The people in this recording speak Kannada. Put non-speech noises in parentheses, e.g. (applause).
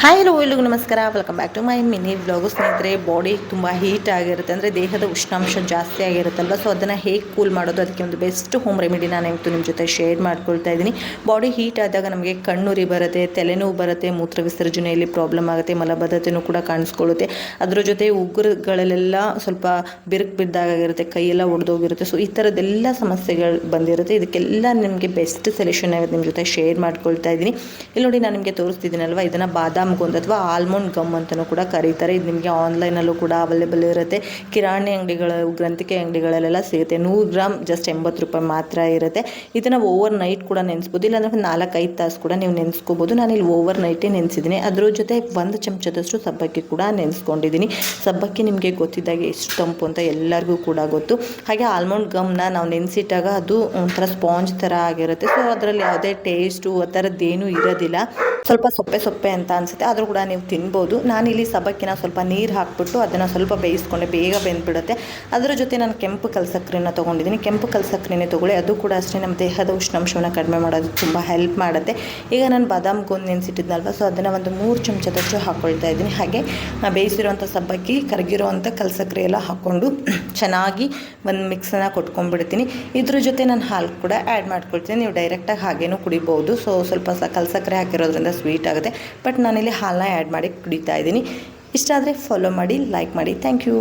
ಹಾಯ್ ಹಲೋ ಎಲ್ಲಿಗೂ ನಮಸ್ಕಾರ. Welcome back to my mini vlog ಸ್ನೇಹಿತರೆ ಬಾಡಿ ತುಂಬ ಹೀಟ್ ಆಗಿರುತ್ತೆ. ಅಂದರೆ ದೇಹದ ಉಷ್ಣಾಂಶ ಜಾಸ್ತಿ ಆಗಿರುತ್ತಲ್ವ? ಸೊ ಅದನ್ನು ಹೇಗೆ ಕೂಲ್ ಮಾಡೋದು? ಅದಕ್ಕೆ ಒಂದು ಬೆಸ್ಟ್ ಹೋಮ್ ರೆಮಿಡಿ ನಾನು ಇವತ್ತು ನಿಮ್ಮ ಜೊತೆ ಶೇರ್ ಮಾಡ್ಕೊಳ್ತಾ ಇದ್ದೀನಿ. ಬಾಡಿ ಹೀಟ್ ಆದಾಗ ನಮಗೆ ಕಣ್ಣುರಿ ಬರುತ್ತೆ, ತಲೆನೋವು ಬರುತ್ತೆ, ಮೂತ್ರ ವಿಸರ್ಜನೆಯಲ್ಲಿ ಪ್ರಾಬ್ಲಮ್ ಆಗುತ್ತೆ ಮಲಬದ್ಧತೆಯೂ ಕೂಡ ಕಾಣಿಸ್ಕೊಳ್ಳುತ್ತೆ. ಅದರ ಜೊತೆ ಉಗುರುಗಳಲ್ಲೆಲ್ಲ ಸ್ವಲ್ಪ ಬಿರುಕು ಬಿದ್ದಾಗಿರುತ್ತೆ ಕೈಯೆಲ್ಲ ಒಡೆದೋಗಿರುತ್ತೆ. ಸೊ ಈ ಥರದ್ದೆಲ್ಲ ಸಮಸ್ಯೆಗಳು ಬಂದಿರುತ್ತೆ. ಇದಕ್ಕೆಲ್ಲ ನಿಮಗೆ ಬೆಸ್ಟ್ ಸೊಲ್ಯೂಷನ್ ಆಗುತ್ತೆ ನಿಮ್ಮ ಜೊತೆ ಶೇರ್ ಮಾಡ್ಕೊಳ್ತಾ ಇದ್ದೀನಿ. ಇಲ್ಲಿ ನೋಡಿ, ನಾನು ನಿಮಗೆ ತೋರಿಸ್ತಿದ್ದೀನಲ್ವ? ಇದನ್ನು ಬಾದಾಮ್ ಗೊಂದ್ ಅಥವಾ ಆಲ್ಮಂಡ್ ಗಮ್ ಅಂತಲೂ ಕೂಡ ಕರೀತಾರೆ. ಇದು ನಿಮಗೆ ಆನ್ಲೈನಲ್ಲೂ ಕೂಡ ಅವೈಲೇಬಲ್ ಇರುತ್ತೆ. ಕಿರಾಣಿ ಅಂಗಡಿಗಳ, ಗ್ರಂಥಿಕೆ ಅಂಗಡಿಗಳಲ್ಲೆಲ್ಲ ಸಿಗುತ್ತೆ. ನೂರು ಗ್ರಾಮ್ ಜಸ್ಟ್ ಎಂಬತ್ತು ರೂಪಾಯಿ ಮಾತ್ರ ಇರುತ್ತೆ. ಇದನ್ನು ಓವರ್ ನೈಟ್ ಕೂಡ ನೆನೆಸ್ಬೋದು. ಇಲ್ಲಾಂದ್ರೆ ನಾಲ್ಕೈದು ತಾಸು ಕೂಡ ನೀವು ನೆನೆಸ್ಕೋಬೋದು. ನಾನು ಇಲ್ಲಿ ಓವರ್ ನೈಟೇ ನೆನೆಸಿದ್ದೀನಿ. ಅದ್ರ ಜೊತೆ ಒಂದು ಚಮಚದಷ್ಟು ಸಬ್ಬಕ್ಕಿ ಕೂಡ ನೆನೆಸ್ಕೊಂಡಿದ್ದೀನಿ. ಸಬ್ಬಕ್ಕಿ ನಿಮಗೆ ಗೊತ್ತಿದ್ದಾಗ ಎಷ್ಟು ತಂಪು ಅಂತ ಎಲ್ಲರಿಗೂ ಕೂಡ ಗೊತ್ತು. ಹಾಗೆ ಆಲ್ಮಂಡ್ ಗಮ್ನ ನಾವು ನೆನೆಸಿಟ್ಟಾಗ ಅದು ಒಂಥರ ಸ್ಪಾಂಜ್ ಥರ ಆಗಿರುತ್ತೆ. ಸೊ ಅದರಲ್ಲಿ ಯಾವುದೇ ಟೇಸ್ಟು ಆ ಥರದ್ದೇನೂ ಇರೋದಿಲ್ಲ. ಸ್ವಲ್ಪ ಸೊಪ್ಪೆ ಸೊಪ್ಪೆ ಅಂತ ಅನಿಸುತ್ತೆ. ಆದರೂ ಕೂಡ ನೀವು ತಿನ್ಬೋದು. ನಾನಿಲ್ಲಿ ಸಬ್ಬಕ್ಕಿನ ಸ್ವಲ್ಪ ನೀರು ಹಾಕ್ಬಿಟ್ಟು ಅದನ್ನು ಸ್ವಲ್ಪ ಬೇಯಿಸ್ಕೊಂಡೆ, ಬೇಗ ಬೆಂದ್ಬಿಡುತ್ತೆ. ಅದರ ಜೊತೆ ನಾನು ಕೆಂಪು ಕಲ್ಸಕ್ರಿನ ತೊಗೊಂಡಿದ್ದೀನಿ. ಕೆಂಪು ಕಲ್ಸಕ್ರಿನೇ ತೊಗೊಳ್ಳಿ, ಅದು ಕೂಡ ಅಷ್ಟೇ ನಮ್ಮ ದೇಹದ ಉಷ್ಣಾಂಶವನ್ನು ಕಡಿಮೆ ಮಾಡೋದು ತುಂಬ ಹೆಲ್ಪ್ ಮಾಡುತ್ತೆ. ಈಗ ನಾನು ಬಾದಾಮ್ ಗೋಂದ್ ನೆನೆಸಿಟ್ಟಿದ್ನಲ್ವ ಸೊ ಅದನ್ನು ಒಂದು ಮೂರು ಚಮಚದಷ್ಟು ಹಾಕ್ಕೊಳ್ತಾ ಇದ್ದೀನಿ. ಹಾಗೆ ಬೇಯಿಸಿರುವಂಥ ಸಬ್ಬಕ್ಕಿ ಕರಗಿರುವಂಥ ಕಲ್ಸಕ್ರಿ ಎಲ್ಲ ಹಾಕ್ಕೊಂಡು (clears throat) ಚೆನ್ನಾಗಿ ಒಂದು ಮಿಕ್ಸನ್ನು ಕೊಟ್ಕೊಂಡ್ಬಿಡ್ತೀನಿ. ಇದ್ರ ಜೊತೆ ನಾನು ಹಾಲು ಕೂಡ ಆ್ಯಡ್ ಮಾಡ್ಕೊಳ್ತೀನಿ. ನೀವು ಡೈರೆಕ್ಟಾಗಿ ಹಾಗೇನೂ ಕುಡಿಬೋದು. ಸೊ ಸ್ವಲ್ಪ ಸ ಕಲ್ಸಕ್ಕರೆ ಹಾಕಿರೋದ್ರಿಂದ ಸ್ವೀಟ್ ಆಗುತ್ತೆ. ಬಟ್ ನಾನಿಲ್ಲಿ ಹಾಲನ್ನ ಆ್ಯಡ್ ಮಾಡಿ ಕುಡಿತಾ ಇದ್ದೀನಿ. ಇಷ್ಟ ಆದರೆ ಫಾಲೋ ಮಾಡಿ ಲೈಕ್ ಮಾಡಿ. Thank you